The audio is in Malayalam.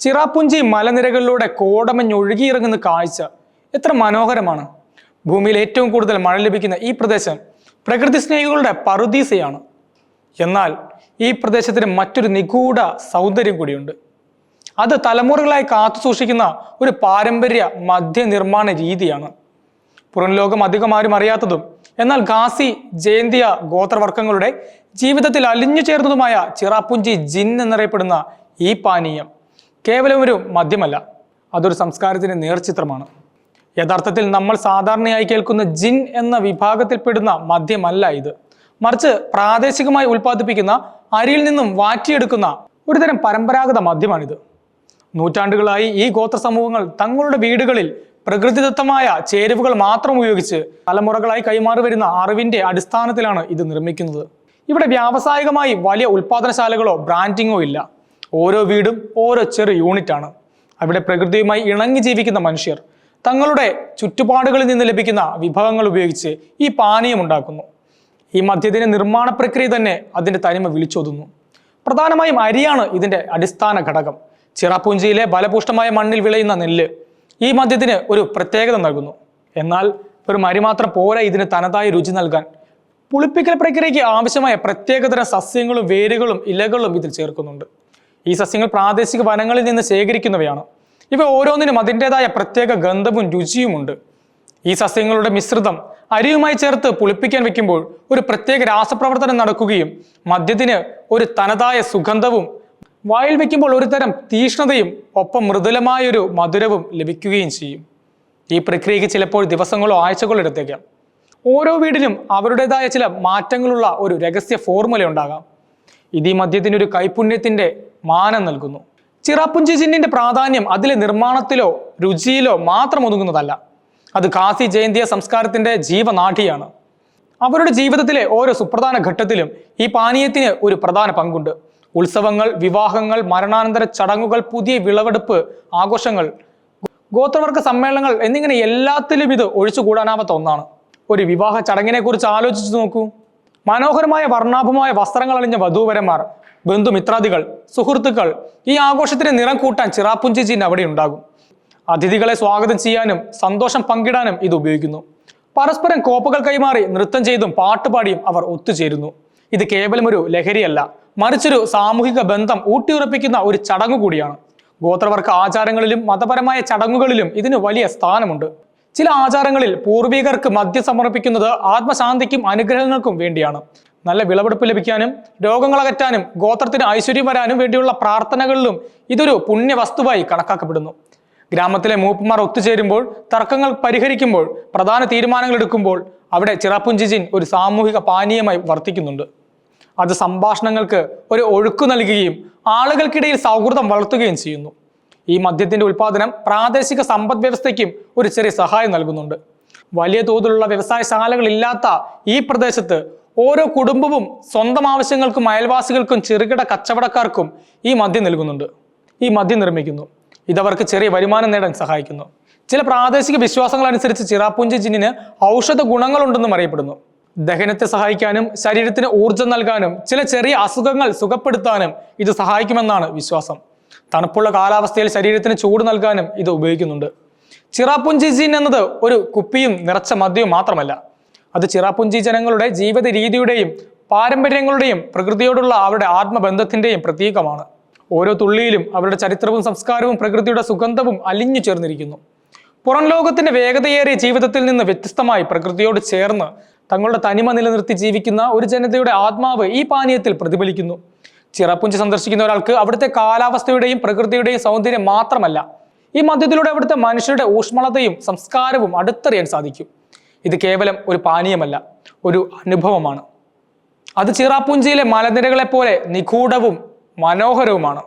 ചിറാപ്പുഞ്ചി മലനിരകളിലൂടെ കോടമഞ്ഞൊഴുകിയിറങ്ങുന്ന കാഴ്ച എത്ര മനോഹരമാണ്. ഭൂമിയിൽ ഏറ്റവും കൂടുതൽ മഴ ലഭിക്കുന്ന ഈ പ്രദേശം പ്രകൃതി സ്നേഹികളുടെ പറുദീസയാണ്. എന്നാൽ ഈ പ്രദേശത്തിന് മറ്റൊരു നിഗൂഢ സൗന്ദര്യം കൂടിയുണ്ട്. അത് തലമുറകളായി കാത്തു സൂക്ഷിക്കുന്ന ഒരു പാരമ്പര്യ മദ്യനിർമ്മാണ രീതിയാണ്. പുറം ലോകം അധികം ആരും അറിയാത്തതും എന്നാൽ ഖാസി ജയന്തിയ ഗോത്രവർഗങ്ങളുടെ ജീവിതത്തിൽ അലിഞ്ഞു ചേർന്നതുമായ ചിറാപ്പുഞ്ചി ജിൻ എന്നറിയപ്പെടുന്ന ഈ പാനീയം. കേവലം ഒരു മദ്യമല്ല. അതൊരു സംസ്കാരത്തിന്റെ നേർചിത്രമാണ്. യഥാർത്ഥത്തിൽ നമ്മൾ സാധാരണയായി കേൾക്കുന്ന ജിൻ എന്ന വിഭാഗത്തിൽപ്പെടുന്ന മദ്യമല്ല ഇത്. മറിച്ച് പ്രാദേശികമായി ഉൽപ്പാദിപ്പിക്കുന്ന അരിയിൽ നിന്നും വാറ്റിയെടുക്കുന്ന ഒരുതരം പരമ്പരാഗത മദ്യമാണിത്. നൂറ്റാണ്ടുകളായി ഈ ഗോത്ര സമൂഹങ്ങൾ തങ്ങളുടെ വീടുകളിൽ പ്രകൃതിദത്തമായ ചേരുവകൾ മാത്രം ഉപയോഗിച്ച് തലമുറകളായി കൈമാറി വരുന്ന അറിവിന്റെ അടിസ്ഥാനത്തിലാണ് ഇത് നിർമ്മിക്കുന്നത്. ഇവിടെ വ്യാവസായികമായി വലിയ ഉൽപാദനശാലകളോ ബ്രാൻഡിങ്ങോ ഇല്ല. ഓരോ വീടും ഓരോ ചെറു യൂണിറ്റാണ് അവിടെ പ്രകൃതിയുമായി ഇണങ്ങി ജീവിക്കുന്ന മനുഷ്യർ തങ്ങളുടെ ചുറ്റുപാടുകളിൽ നിന്ന് ലഭിക്കുന്ന വിഭവങ്ങൾ ഉപയോഗിച്ച് ഈ പാനീയം ഉണ്ടാക്കുന്നു. ഈ മദ്യത്തിന്റെ നിർമ്മാണ പ്രക്രിയ തന്നെ അതിന്റെ തനിമ വിളിച്ചോതുന്നു. പ്രധാനമായും അരിയാണ് ഇതിന്റെ അടിസ്ഥാന ഘടകം. ചിറാപ്പൂഞ്ചിയിലെ ബലപുഷ്ടമായ മണ്ണിൽ വിളയുന്ന നെല്ല് ഈ മദ്യത്തിന് ഒരു പ്രത്യേകത നൽകുന്നു. എന്നാൽ ഒരു അരി മാത്രം പോരാ ഇതിന് തനതായ രുചി നൽകാൻ. പുളിപ്പിക്കൽ പ്രക്രിയയ്ക്ക് ആവശ്യമായ പ്രത്യേകതരം സസ്യങ്ങളും വേരുകളും ഇലകളും ഇതിൽ ചേർക്കുന്നുണ്ട്. ഈ സസ്യങ്ങൾ പ്രാദേശിക വനങ്ങളിൽ നിന്ന് ശേഖരിക്കുന്നവയാണ്. ഇവ ഓരോന്നിനും അതിന്റെതായ പ്രത്യേക ഗന്ധവും രുചിയുമുണ്ട് ഈ സസ്യങ്ങളുടെ മിശ്രിതം അരിയുമായി ചേർത്ത് പുളിപ്പിക്കാൻ വെക്കുമ്പോൾ ഒരു പ്രത്യേക രാസപ്രവർത്തനം നടക്കുകയും മദ്യത്തിന് ഒരു തനതായ സുഗന്ധവും വായിൽ വെക്കുമ്പോൾ ഒരു തരം തീഷ്ണതയും ഒപ്പം മൃദുലമായൊരു മധുരവും ലഭിക്കുകയും ചെയ്യും. ഈ പ്രക്രിയയ്ക്ക് ചിലപ്പോൾ ദിവസങ്ങളോ ആഴ്ചകളോ എടുത്തേക്കാം. ഓരോ വീടിനും അവരുടേതായ ചില മാറ്റങ്ങളുള്ള ഒരു രഹസ്യ ഫോർമുല ഉണ്ടാകാം. ഇത് ഈ മദ്യത്തിനൊരു ഒരു കൈപുണ്യത്തിന്റെ മാനം നൽകുന്നു. ചിറാപ്പുഞ്ചി ജിന്നിന്റെ പ്രാധാന്യം അതിലെ നിർമ്മാണത്തിലോ രുചിയിലോ മാത്രം ഒതുങ്ങുന്നതല്ല. അത് കാസി ജയന്തിയ സംസ്കാരത്തിന്റെ ജീവനാഠിയാണ്. അവരുടെ ജീവിതത്തിലെ ഓരോ സുപ്രധാന ഘട്ടത്തിലും ഈ പാനീയത്തിന് ഒരു പ്രധാന പങ്കുണ്ട്. ഉത്സവങ്ങൾ വിവാഹങ്ങൾ മരണാനന്തര ചടങ്ങുകൾ പുതിയ വിളവെടുപ്പ് ആഘോഷങ്ങൾ ഗോത്രവർഗ സമ്മേളനങ്ങൾ എന്നിങ്ങനെ എല്ലാത്തിലും ഇത് ഒഴിച്ചുകൂടാനാവാത്ത ഒന്നാണ്. ഒരു വിവാഹ ചടങ്ങിനെ കുറിച്ച് ആലോചിച്ചു നോക്കൂ. മനോഹരമായ വർണാഭമായ വസ്ത്രങ്ങൾ അണിഞ്ഞ വധൂവരന്മാർ ബന്ധുമിത്രാദികൾ സുഹൃത്തുക്കൾ ഈ ആഘോഷത്തിന് നിറം കൂട്ടാൻ ചിറാപ്പുഞ്ചി ജിൻ അവിടെ ഉണ്ടാകും. അതിഥികളെ സ്വാഗതം ചെയ്യാനും സന്തോഷം പങ്കിടാനും ഇത് ഉപയോഗിക്കുന്നു. പരസ്പരം കോപ്പകൾ കൈമാറി നൃത്തം ചെയ്തും പാട്ടുപാടിയും അവർ ഒത്തുചേരുന്നു. ഇത് കേവലം ഒരു ലഹരിയല്ല മറിച്ചൊരു സാമൂഹിക ബന്ധം ഊട്ടിയുറപ്പിക്കുന്ന ഒരു ചടങ്ങു കൂടിയാണ്. ഗോത്രവർഗ ആചാരങ്ങളിലും മതപരമായ ചടങ്ങുകളിലും ഇതിന് വലിയ സ്ഥാനമുണ്ട്. ചില ആചാരങ്ങളിൽ പൂർവികർക്ക് മദ്യം സമർപ്പിക്കുന്നത് ആത്മശാന്തിക്കും അനുഗ്രഹങ്ങൾക്കും വേണ്ടിയാണ്. നല്ല വിളവെടുപ്പ് ലഭിക്കാനും രോഗങ്ങൾ അകറ്റാനും ഗോത്രത്തിന് ഐശ്വര്യം വരാനും വേണ്ടിയുള്ള പ്രാർത്ഥനകളിലും ഇതൊരു പുണ്യവസ്തുവായി കണക്കാക്കപ്പെടുന്നു. ഗ്രാമത്തിലെ മൂപ്പന്മാർ ഒത്തുചേരുമ്പോൾ തർക്കങ്ങൾ പരിഹരിക്കുമ്പോൾ പ്രധാന തീരുമാനങ്ങൾ എടുക്കുമ്പോൾ അവിടെ ചിറാപ്പുഞ്ചിജിൻ ഒരു സാമൂഹിക പാനീയമായി വർത്തിക്കുന്നുണ്ട്. അത് സംഭാഷണങ്ങൾക്ക് ഒരു ഒഴുക്ക് നൽകുകയും ആളുകൾക്കിടയിൽ സൗഹൃദം വളർത്തുകയും ചെയ്യുന്നു. ഈ മദ്യത്തിന്റെ ഉൽപാദനം പ്രാദേശിക സമ്പദ് വ്യവസ്ഥയ്ക്കും ഒരു ചെറിയ സഹായം നൽകുന്നുണ്ട്. വലിയ തോതിലുള്ള വ്യവസായശാലകളില്ലാത്ത ഈ പ്രദേശത്ത് ഓരോ കുടുംബവും സ്വന്തം ആവശ്യങ്ങൾക്കും അയൽവാസികൾക്കും ചെറുകിട കച്ചവടക്കാർക്കും ഈ മദ്യം നൽകുന്നുണ്ട്. ഈ മദ്യം നിർമ്മിക്കുന്നു. ഇതവർക്ക് ചെറിയ വരുമാനം നേടാൻ സഹായിക്കുന്നു. ചില പ്രാദേശിക വിശ്വാസങ്ങൾ അനുസരിച്ച് ചിറാപ്പുഞ്ചി ജിന്നിന് ഔഷധ ഗുണങ്ങളുണ്ടെന്നും അറിയപ്പെടുന്നു. ദഹനത്തെ സഹായിക്കാനും ശരീരത്തിന് ഊർജം നൽകാനും ചില ചെറിയ അസുഖങ്ങൾ സുഖപ്പെടുത്താനും ഇത് സഹായിക്കുമെന്നാണ് വിശ്വാസം. തണുപ്പുള്ള കാലാവസ്ഥയിൽ ശരീരത്തിന് ചൂട് നൽകാനും ഇത് ഉപയോഗിക്കുന്നുണ്ട്. ചിറാപ്പുഞ്ചി ജിൻ എന്നത് ഒരു കുപ്പിയും നിറച്ച മദ്യവും മാത്രമല്ല. അത് ചിറാപ്പുഞ്ചി ജനങ്ങളുടെ ജീവിത രീതിയുടെയും പാരമ്പര്യങ്ങളുടെയും പ്രകൃതിയോടുള്ള അവരുടെ ആത്മബന്ധത്തിന്റെയും പ്രതീകമാണ്. ഓരോ തുള്ളിയിലും അവരുടെ ചരിത്രവും സംസ്കാരവും പ്രകൃതിയുടെ സുഗന്ധവും അലിഞ്ഞു ചേർന്നിരിക്കുന്നു. പുറം ലോകത്തിന്റെ വേഗതയേറിയ ജീവിതത്തിൽ നിന്ന് വ്യത്യസ്തമായി പ്രകൃതിയോട് ചേർന്ന് തങ്ങളുടെ തനിമ നിലനിർത്തി ജീവിക്കുന്ന ഒരു ജനതയുടെ ആത്മാവ് ഈ പാനീയത്തിൽ പ്രതിഫലിക്കുന്നു. ചിറപ്പുഞ്ചി സന്ദർശിക്കുന്ന ഒരാൾക്ക് അവിടുത്തെ കാലാവസ്ഥയുടെയും പ്രകൃതിയുടെയും സൗന്ദര്യം മാത്രമല്ല ഈ മദ്യത്തിലൂടെ അവിടുത്തെ മനുഷ്യരുടെ ഊഷ്മളതയും സംസ്കാരവും അടുത്തറിയാൻ സാധിക്കും. ഇത് കേവലം ഒരു പാനീയമല്ല ഒരു അനുഭവമാണ്. അത് ചിറാപ്പുഞ്ചിയിലെ മലനിരകളെ പോലെ നിഗൂഢവും മനോഹരവുമാണ്.